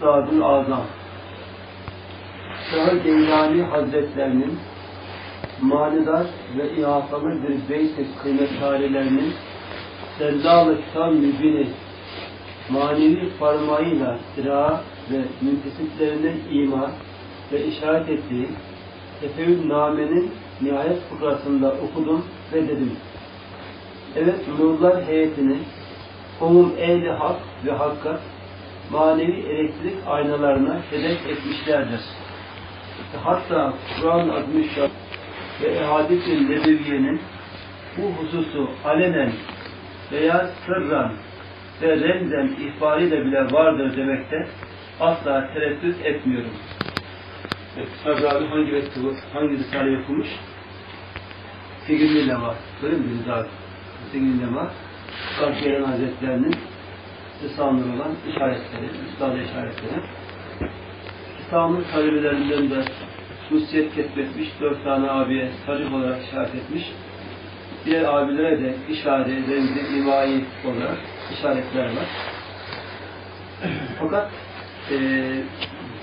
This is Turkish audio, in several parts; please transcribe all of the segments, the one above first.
Sadül Azam Şah Geylani Hazretlerinin manidar ve ihatalı bir beyt-i kıymet tarilerinin Sellalı Kitab Mübini manevi parmağıyla ira ve müntesiplerine ima ve işaret ettiği Tefeül Name'nin nihayet fıkrasında okudum ve dedim. Evet, nurlar heyetini umum ehli hak ve hakikat manevi elektrik aynalarına hedef etmişlerdir. Hatta Kur'an-ı Azimüşşan ve Ehadis-i Nebeviye'nin bu hususu alenen veya sırran ve remzen ihbariyle bile vardır demekte asla tereddüt etmiyorum. Evet, Sabri abi hangi mektubu, hangi risale yapılmış? Segirli Lema. Öyle mi Deniz abi? Segirli Lema. Kalkiyeran Hazretlerinin olan işaretleri, üstada işaretleri. İslam'ın talebelerinden de hususiyet ketbetmiş, dört tane abiye tarif olarak işaret etmiş. Diğer abilere de işaret, remzi, imai olarak işaretler var. Fakat e,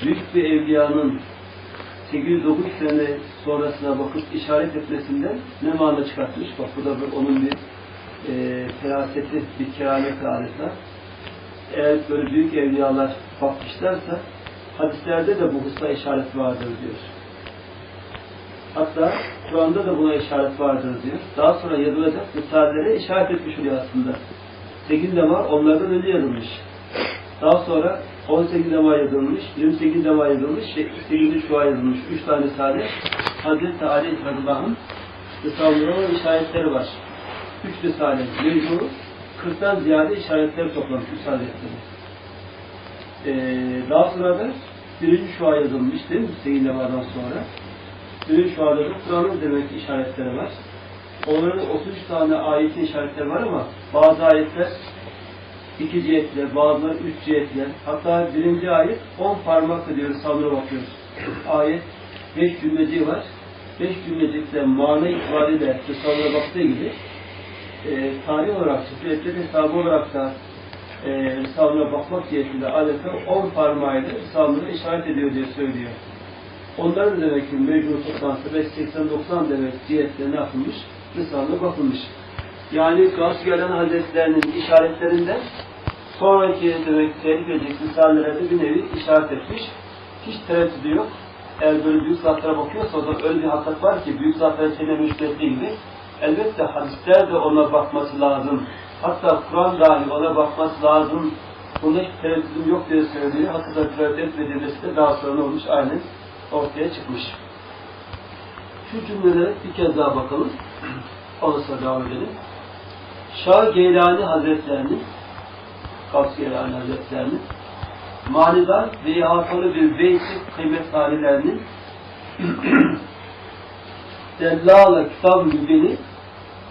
büyük bir evliyanın 809 sene sonrasına bakıp işaret etmesinden ne mana çıkartmış? Bak bu da bir, onun bir e, feraseti, bir keramet adeta. Eğer böyle büyük evliyalar bakmışlarsa hadislerde de bu hususa işaret vardır diyor. Hatta Kur'an'da da buna işaret vardır diyor. Daha sonra yazılacak risalelere işaret etmiş oluyor aslında. 8 lema onlardan önce yazılmış. Daha sonra 18 lema yazılmış, 28 lema yazılmış, 8. şua yazılmış. 3 tane sade Hazreti Ali Radıyallahu Risale'nin işaretleri var. 3 risale mevzu 40'tan ziyade işaretler toplamış Üstad Hazretleri. Ee, daha sonra da 1. şua yazılmış değil mi? 8 lemadan sonra. 1. şuada da Kur'an'ın demek ki işaretleri var. Onların 33 tane ayetin işaretleri var ama bazı ayetler iki cihetle, bazıları üç cihetle. Hatta birinci ayet on parmakla diyor Risale'ne bakıyoruz. Ayet beş cümleci var. Beş cümlecikte mana itibariyle Risale'ne baktığı gibi e, tarih olarak, sürekli hesabı olarak da e, Risale'ne bakmak cihetinde adeta on parmağıyla Risale'ne işaret ediyor diye söylüyor. Onların demek ki mecbur toplantısı 580-90 demek cihetle ne yapılmış? Risale'ne bakılmış. Yani Gavs Gelen Hazretlerinin işaretlerinden sonraki demek telif edecek risalelerde bir nevi işaret etmiş. Hiç tereddüdü yok. Eğer böyle büyük zatlara bakıyorsa o da öyle bir hakikat var ki büyük zatlara kendine müşkületli gibi elbette hadisler de ona bakması lazım. Hatta Kur'an dahi ona bakması lazım. Bunda hiç tereddüdüm yok diye söylüyor. Hakikaten tereddüt etmediğimiz de daha sonra olmuş aynen ortaya çıkmış. Şu cümlelere bir kez daha bakalım. Sonra devam edelim. Şah Geylani Hazretlerinin Kavs Geylani Hazretlerinin manidar ve ihatalı bir beyti kıymet halilerinin Dellala kitab mübini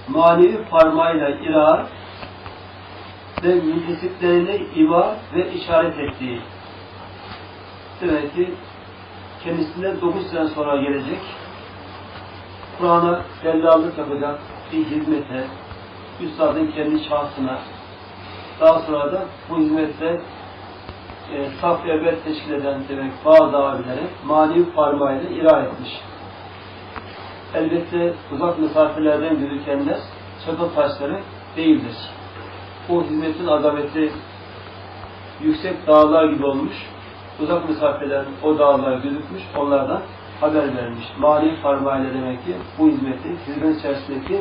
manevi parmağıyla ira ve müntesiplerine ima ve işaret ettiği. Demek ki kendisine 9 sene sonra gelecek. Kur'an'a dellallık yapacak bir hizmete, Üstadın kendi şahsına, daha sonra da bu hizmette e, saf ve ebed teşkil eden demek bazı abilere manevi parmağıyla ira etmiş. Elbette uzak mesafelerden gözükenler çakıl taşları değildir. O hizmetin azameti yüksek dağlar gibi olmuş, uzak mesafelerin o dağlar gözükmüş, onlardan haber vermiş. Mali parmağıyla demek ki bu hizmeti, hizmet içerisindeki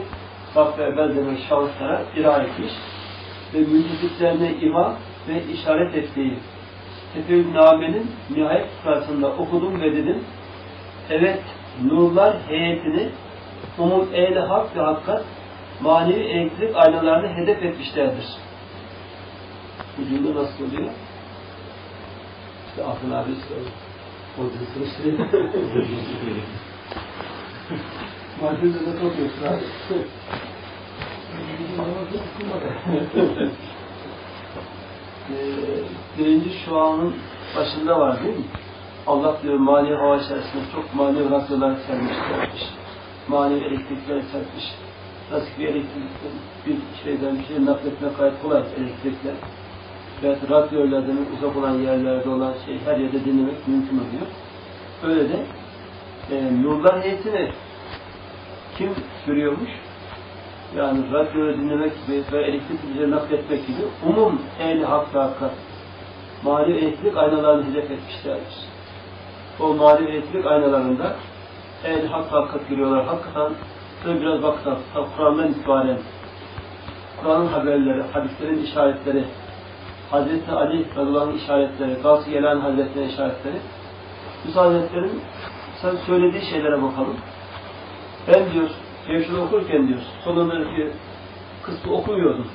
saf ve ebed demek şahıslara ira etmiş ve müntesiplerine ima ve işaret ettiği Tefeül Name'nin nihayet fıkrasında okudum ve dedim evet nurlar heyetini umum ehl hak ve hakikat manevi elektrik aynalarını hedef etmişlerdir. Bu cümle nasıl oluyor? İşte Akın abi söylüyor. Odasını sürüyor. Mahkemede de topluyorsun abi. Birinci şu anın başında var değil mi? Allah diyor mani hava içerisinde çok manevi radyolar serpmiş, manevi elektrikler serpmiş. Nasıl bir elektrik, bir şeyden bir şey nakletmek gayet kolay elektrikler. ve radyolardan uzak olan yerlerde olan şey her yerde dinlemek mümkün oluyor. Öyle de e, nurlar heyetini kim sürüyormuş? Yani radyoyu dinlemek ve elektrik bize nakletmek gibi umum ehli hak ve hakikat manevi elektrik aynalarını hedef etmişlerdir. O manevi elektrik aynalarında ehli hak hakikat görüyorlar. Hakikaten şöyle biraz baksak, Kur'an'dan itibaren Kur'an'ın haberleri, hadislerin işaretleri, Hazreti Ali radıyallahu işaretleri, Gavs-ı Gelen Hazretleri'nin işaretleri, bu Hazretlerin sen söylediği şeylere bakalım. Ben diyor, Cevşir'i okurken diyor, sonundaki kısmı okumuyordum.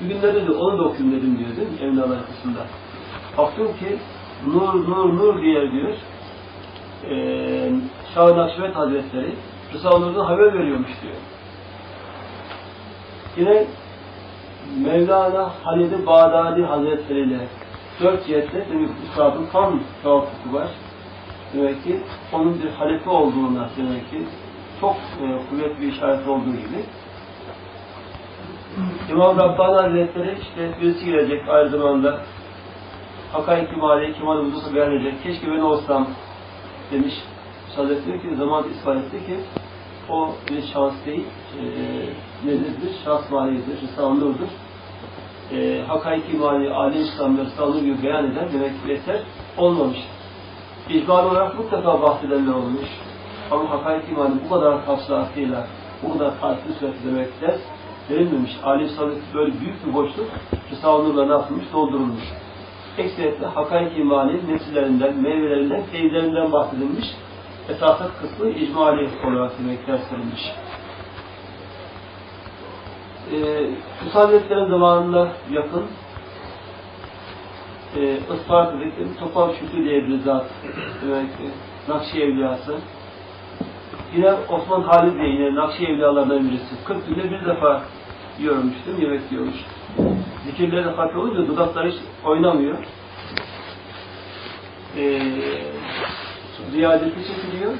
Bir günlerde de onu da okuyayım dedim diyor değil mi? Evliyalar kısmında. Baktım ki nur nur nur diye diyor. Ee, Şah-ı Nakşibet Hazretleri Nur'dan haber veriyormuş diyor. Yine Mevlana Halid-i Bağdadi Hazretleri ile dört cihette ki Üstad'ın tam tevaffuku var. Demek ki onun bir halife olduğuna demek ki çok e, kuvvetli bir işaret olduğu gibi. İmam Rabbani Hazretleri işte birisi gelecek aynı zamanda Hakaik-i Mali Kemal beyan edecek. Keşke ben olsam demiş. Hazretleri ki zaman ispat etti ki o bir şans değil, e, nezirdir, şans maliyedir, Risale-i Nur'dur. E, Hakaik-i Mali, Ali İslam ve Risale-i Nur gibi beyan eden demek ki eser olmamış. İcmal olarak mutlaka bahsedenler olmuş. Ama Hakaik-i Mali bu kadar tafsilatıyla, bu kadar farklı sureti demek ders verilmemiş. Ali İslam'da böyle büyük bir boşluk ne yapılmış? Doldurulmuş. Ekseriyetle Hakaik-i İmani nesillerinden, meyvelerinden, feyizlerinden bahsedilmiş. Esasat kısmı icmali olarak demek ders verilmiş. Ee, Musaddetlerin zamanında yakın e, Isparta dedikleri Topal Şükrü diye bir zat demek ki Nakşi Evliyası. Yine Osman Halid diye yine Nakşi Evliyalarından birisi. 40 günde bir defa yiyormuş? Yemek yiyormuş. Zikirleri hafif olunca dudakları hiç oynamıyor. Ee, ziyadeti çekiliyor.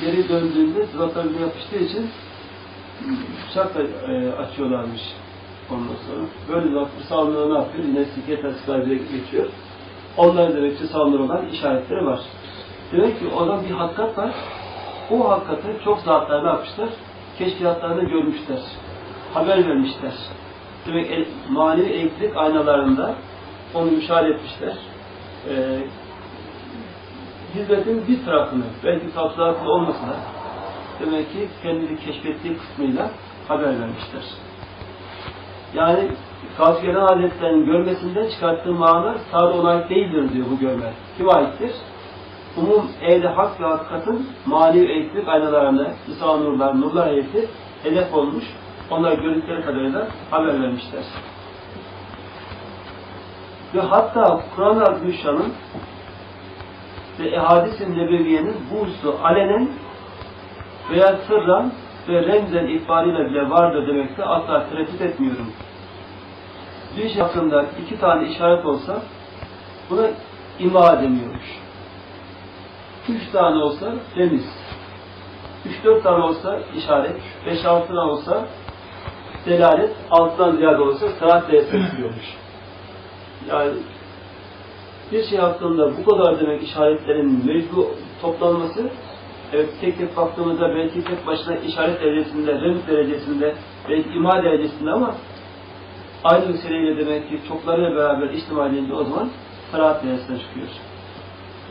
Geri döndüğünde dudaklarına yapıştığı için bıçakla e, açıyorlarmış ondan sonra. Böyle bir sağlığına ne yapıyor? Yine sikiyet asıklarıyla geçiyor. Onların demek ki sağlığı işaretleri var. Demek ki oradan bir hakikat var. O hakikati çok zatlar ne yapmışlar? Keşfihatlarını görmüşler. Haber vermişler. Demek el, manevi elektrik aynalarında onu müşahede etmişler. Ee, hizmetin bir tarafını, belki tafsilatlı olmasa da demek ki kendini keşfettiği kısmıyla haber vermişler. Yani Gavs Gelen Hazretleri'nin görmesinden çıkarttığı mana sadece ona ait değildir diyor bu görme. Kime aittir? Umum ehli hak ve hakikatin manevi elektrik aynalarında İsa nurlar, nurlar heyeti hedef olmuş. Onlar gördükleri kadarıyla haber vermişler. Ve hatta Kur'an-ı Gülşan'ın ve ehadis-i nebeviyenin bu hususu alenen veya sırran ve remzen ihbarıyla bile vardır demekte asla tereddüt etmiyorum. Bir şey hakkında iki tane işaret olsa buna ima demiyormuş. Üç tane olsa remiz. Üç dört tane olsa işaret. Beş altı tane olsa delalet. Altıdan ziyade olursa sırat destekliyormuş. Yani bir şey hakkında bu kadar demek işaretlerin mecbu toplanması evet tek tek baktığımızda belki tek başına işaret derecesinde, remz derecesinde, belki ima derecesinde ama aynı meseleyle demek ki çoklarıyla beraber ihtimal o zaman sırat derecesine çıkıyor.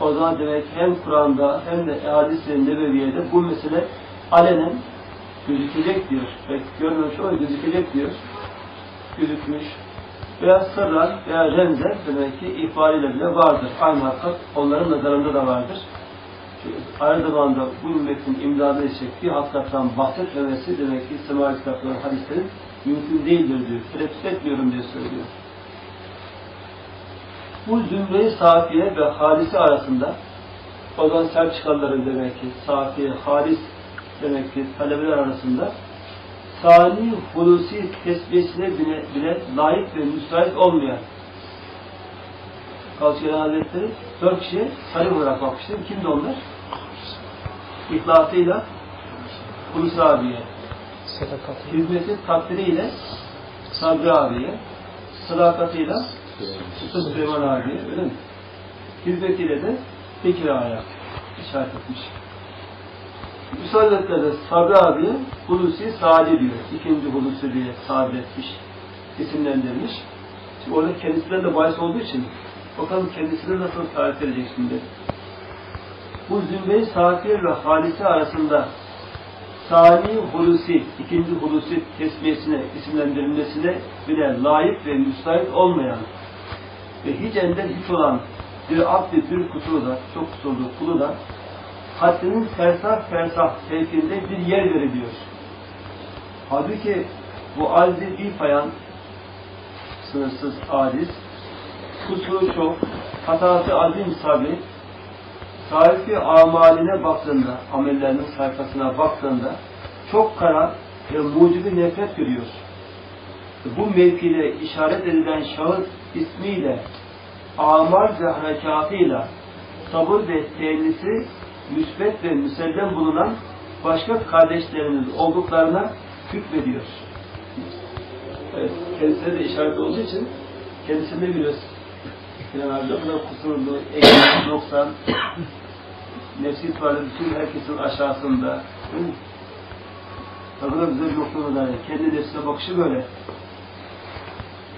O zaman demek hem Kur'an'da hem de hadis-i nebeviyede bu mesele alenen gözükecek diyor. Belki görmemiş ama gözükecek diyor. Gözükmüş. Veya sırlar veya remzer demek ki ihbariyle bile vardır. Aynı hakikat onların nazarında da vardır. Çünkü aynı zamanda bu ümmetin imdadı edecek bir hakikattan bahsetmemesi demek ki sema kitapların, hadislerin mümkün değildir diyor. Tereddüt etmiyorum diye söylüyor. Bu zümre-i safiye ve halisi arasında o zaman Selçukanların demek ki safiye, halis demek ki talebeler arasında sani hulusi tesbihesine bile, bile layık ve müsait olmayan Kalçıyan Hazretleri dört kişiye talep olarak bakmıştır. Kimdi onlar? İhlasıyla Hulusi abiye, hizmeti takdiriyle Sabri abiye, sadakatıyla Usta Süleyman abi öyle mi? Hizmetiyle de Bekir Ağa'ya işaret etmiş. Müsaadetle de Sabri abi Hulusi Sadi diyor. İkinci Hulusi diye tabir etmiş. isimlendirmiş. Şimdi orada kendisinden de bahis olduğu için bakalım kendisini nasıl tarif edecek şimdi. Bu Zümre-i Safir ve Halisi arasında Sani Hulusi, ikinci Hulusi tesmiyesine, isimlendirilmesine bile layık ve müsait olmayan ve hiç ender hiç olan bir abdi bir kusuru da, çok kusurlu kulu da haddinin fersah fersah sevkinde bir yer veriliyor. Halbuki bu aciz bir fayan, sınırsız aciz, kusuru çok, hatası azim sabit, sahibi amaline baktığında, amellerinin sayfasına baktığında çok kara ve mucibi nefret görüyor. Bu mevkide işaret edilen şahıs ismiyle, amal ve harekatıyla sabır ve teennisi müsbet ve müsellem bulunan başka kardeşlerimiz olduklarına hükmediyor. Evet, kendisine de işaret olduğu için kendisini biliyoruz. Sinan abi kusurlu, eksik, noksan, nefsi itibariyle bütün herkesin aşağısında. Tabi da bize bir noktada da kendi nefsine bakışı böyle.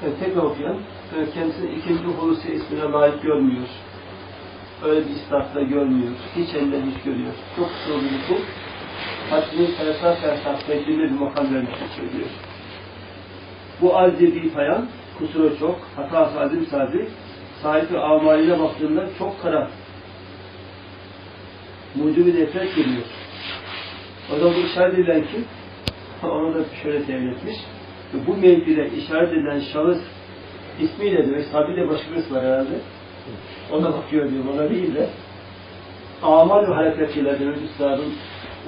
Evet, tekrar okuyalım. Evet, kendisini ikinci Hulusi ismine layık görmüyor. Öyle bir istatla görmüyor. Hiç elinden hiç görüyor. Çok bir kul. Haddini fersah fersah belli bir makam vermiştir söylüyor. Bu aciz bir fayan, kusuru çok, hatası azim sahibi, sahibi amaline baktığında çok kara. Mucibi nefret geliyor. O zaman bu işaret edilen kim? Onu da şöyle tevil etmiş. Bu mevkide işaret edilen şahıs ismiyle demek, sahibiyle başka birisi var herhalde. Ona bakıyor diyor, ona değil de amal ve hareketiyle demek üstadın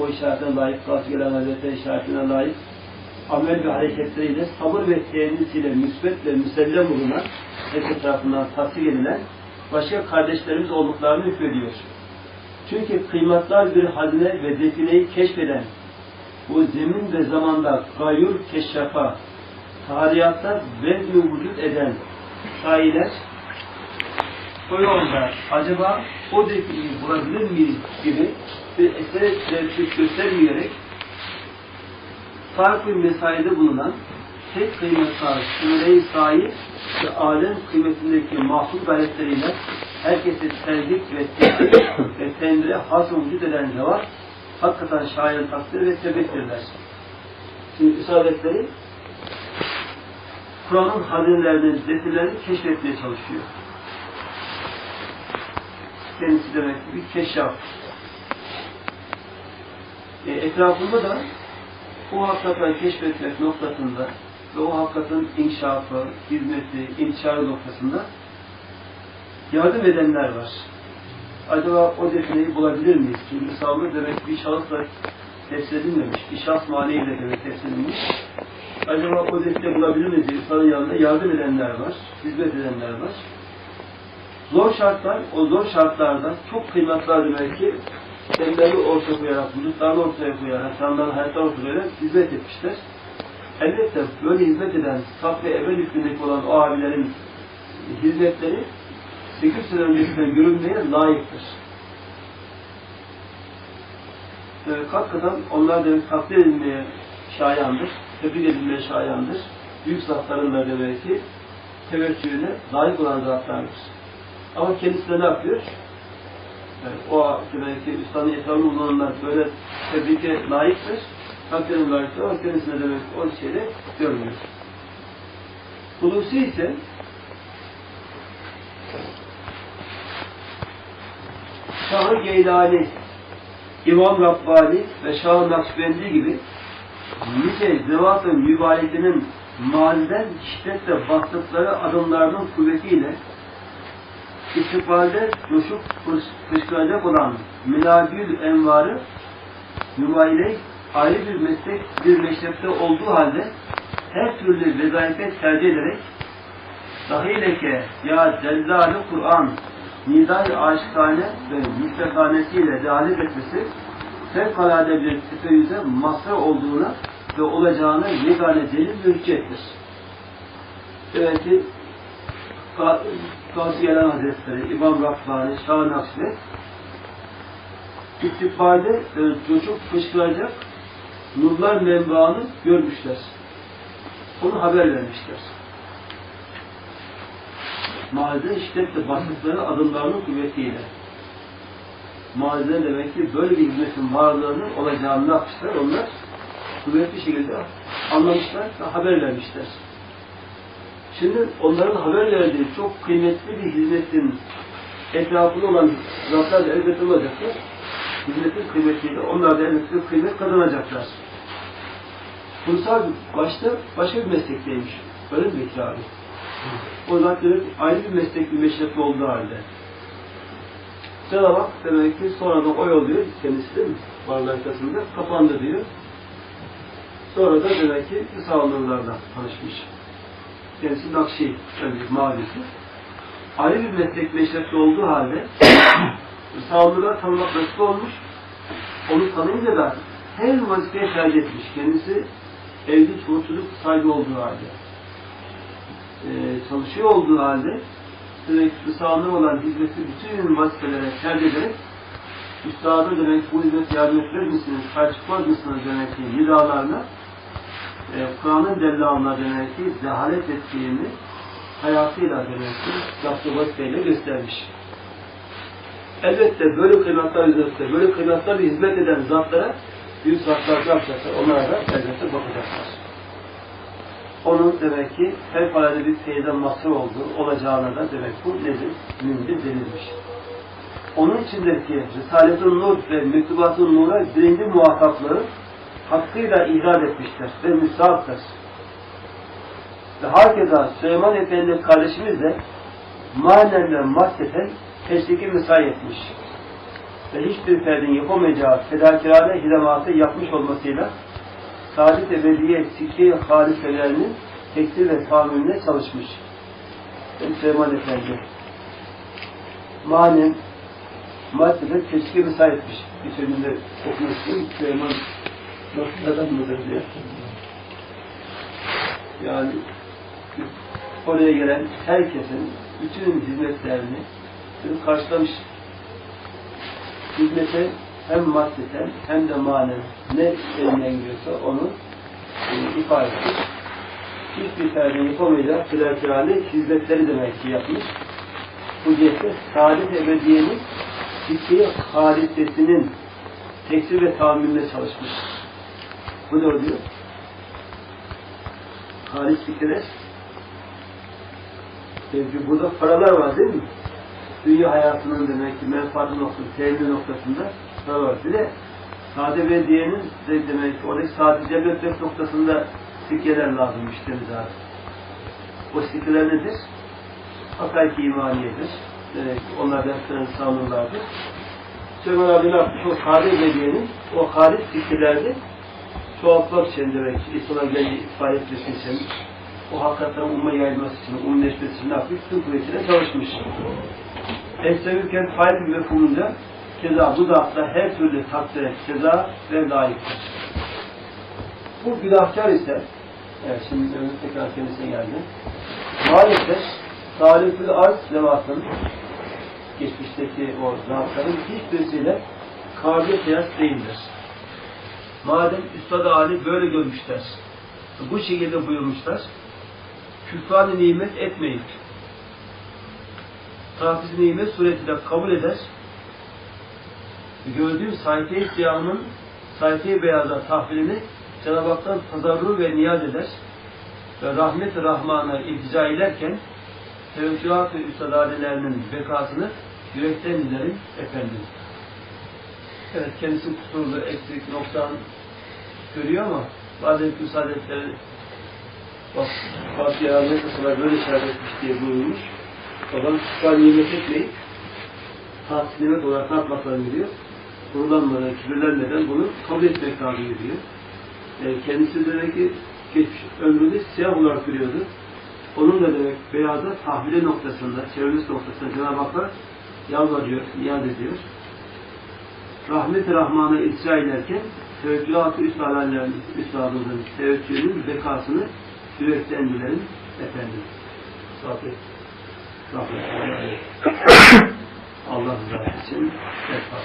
o işaretine layık, gaz gelen hazreti işaretine layık amel ve hareketleriyle sabır ve teennisiyle müsbet ve müsellem bulunan herkes tarafından tasdik edilen başka kardeşlerimiz olduklarını hükmediyor. Çünkü kıymetler bir hazine ve defineyi keşfeden bu zemin ve zamanda gayur keşşafa tarihatta vezn vücut eden şairler o yolda acaba o defineyi bulabilir miyiz gibi bir eser tevfik göstermeyerek farklı mesaide bulunan tek kıymet sahibi, süre-i sahip ve alem kıymetindeki mahsul gayretleriyle herkesi terdik ve tehdit ve tendire has vücut eden cevap hakikaten şair takdir ve tebektirler. Şimdi isabetleri Kur'an'ın hazinelerini, detirlerini keşfetmeye çalışıyor. Kendisi demek ki bir keşaf. E, etrafında da o hakikati keşfetmek noktasında ve o hakikatin inkişafı, hizmeti, intişarı noktasında yardım edenler var. Acaba o defineyi bulabilir miyiz? Çünkü sağlık demek bir şahısla tefsir edilmemiş, bir şahs maneyle demek tefsir edilmiş. Acaba o define bulabilir miyiz insanın yanında yardım edenler var, hizmet edenler var. Zor şartlar, o zor şartlarda çok kıymetli demek ki kendilerini ortaya koyarak, vücutlarını ortaya koyarak, canlarını hayatlarını ortaya koyarak hizmet etmişler. Elbette böyle hizmet eden, saf ve evvel hükmündeki olan o abilerin hizmetleri 8 sene öncesinden görülmeye layıktır. Ee, hakikaten onlar demek takdir edilmeye şayandır, tebrik edilmeye şayandır. Büyük zatların da demek ki teveccühüne layık olan zatlardır. Ama kendisi ne yapıyor? Yani o demek ki üstadın etrafında bulunanlar böyle tebrike layıktır. Hakikaten layıktır ama kendisine demek o şeyde görmüyor. Hulusi ise Şah-ı Geylani, İmam Rabbani ve Şah-ı Nakşibendi gibi nice zevat-ı mübarekinin maliden şiddetle bastıkları adımlarının kuvvetiyle istikbalde coşup fışkıracak olan Milagül Envar'ı mübayile ayrı bir meslek, bir meşrepte olduğu halde her türlü vezayete tercih ederek dahi leke ya cellâli Kur'an nidâ-i aşkane ve müstekanesiyle dehalet etmesi fevkalade bir tefeyyüze mazhar olduğuna ve olacağına yegane delil ve hüccettir. Evet Gazi Gelen Hazretleri, İmam Rabbani, Şah Nakşibendi istifade e, çocuk fışkıracak nurlar menbaını görmüşler. Onu haber vermişler. Mahallede şiddetle bastıkları adımlarının kuvvetiyle. Mahallede demek ki böyle bir hizmetin varlığını olacağını yapmışlar? Onlar kuvvetli şekilde anlamışlar ve haber vermişler. Şimdi onların haber verdiği çok kıymetli bir hizmetin etrafında olan zatlar da elbette olacaklar. Hizmetin kıymetiyle onlar da elbette kıymet kazanacaklar. Kursal başta başka bir meslekteymiş. Öyle mi Bekir abi? O zaten ayrı bir meslek, bir meşrepli olduğu halde. Cenab-ı Hak demek ki sonradan o yol diyor, kendisi mi? Varlığı arkasında kapandı diyor. Sonra da demek ki Sağolurlar'da tanışmış. Kendisi Nakşi, önce mavisi. Ayrı bir meslek meşrepli olduğu halde Sağolurlar tanımak nasip olmuş. Onu tanıyınca da her vazifeye tercih etmiş. Kendisi evli çoluk çocuk sahibi olduğu halde. Ee, çalışıyor olduğu halde sürekli sağlığı olan hizmeti bütün vazifelere tercih ederek üstadı demek bu hizmet yardım etmez misiniz, karşı çıkmaz mısınız demek ki nidalarına e, Kur'an'ın dellalına ki zehalet ettiğini hayatıyla ki yaptığı vazifeyle göstermiş. Elbette böyle kıymetler üzerinde, böyle kıymetlerle hizmet eden zatlara büyük zatlar yapacaklar. Onlara da elbette bakacaklar. Onun demek ki her parada bir teyze mahsur olduğu olacağına da demek bu nedir? Mümkün denilmiş. Onun içindeki Risalet-ı Nur ve Mektubat-ı Nur'a birinci muhataplığı hakkıyla ihlal etmişler ve müsaaptır. Ve herkese Süleyman Efendi kardeşimiz de manen ve maddeten teşviki müsaade etmiş. Ve hiçbir ferdin yapamayacağı fedakirane hidamatı yapmış olmasıyla Saadet Ebediye Sikri halifelerinin tekstil ve tahammülüne çalışmış. Ben Süleyman Efendi. Manen maddede teşviki müsaade etmiş. Bir sözünde okumuştum. Süleyman nasıl mıdır diye. Yani oraya gelen herkesin bütün hizmetlerini karşılamış. Hizmete hem maddeten hem de manen ne elinden geliyorsa onu e, ifade etmiş. Hiçbir ferdin yapamayacağı filakiali hizmetleri demek ki yapmış. Bu cihette saadet ebediyenin fikri halisesinin teksir ve tahammülüne çalışmış. Bu ne oluyor? Halis fikirler. Çünkü burada paralar var değil mi? Dünya hayatının demek ki menfaati noktası, sevgi noktasında para var. Bir de sade ve diyenin de demek ki oradaki sade cennet noktasında sikkeler lazım müşterimiz abi. O sikkeler nedir? Hakiki imaniyedir. Demek ki onlar derslerini savunurlardır. Süleyman abi ne yapmış? O sade ve diyenin o halis sikkelerde çoğaltmak için demek geldiği ifade etmesi için o hakikaten umma yayılması için, umleşmesi için ne? Tüm kuvvetiyle çalışmış. Essevirken fail gibi mefhumunda keza bu da her türlü takdire ceza ve layıktır. Bu günahkar ise evet şimdi önce tekrar kendisine geldi. Maalesef Salih-ül Arz levasının geçmişteki o zatların hiçbirisiyle kabiliyet kıyas değildir. Madem Üstad Ali böyle görmüşler, bu şekilde buyurmuşlar, küfran nimet etmeyip, tafiz nimet suretiyle kabul eder, gördüğüm sayfe-i siyahının sayfe-i beyaza tahvilini Cenab-ı Hak'tan tazarru ve niyaz eder ve rahmet-i rahmana iltica ederken tevcühat-ı üstadadelerinin bekasını yürekten dilerim efendim. Evet, kendisi kusurlu, eksik, noksan görüyor ama bazen müsaadetleri bak, bazı yararlı kısalar böyle işaret etmiş diye buyurmuş. Zaman çıkar nimet etmeyip tahsil nimet olarak ne yapmaklarını biliyor? Kurulanmadan, kibirlenmeden bunu kabul etmek lazım diyor. Yani kendisi demek ki geçmiş ömründe siyah olarak görüyordu. Onun da demek beyaza tahvile noktasında, çevresi noktasında Cenab-ı Hak'a yalvarıyor, niyaz ediyor. Rahmet-i Rahman'a icra ederken teveccühat-ı üstalallerin, üstadımızın teveccühünün bekasını dilerim efendim. Safi. rahmetine Allah rızası için vefat.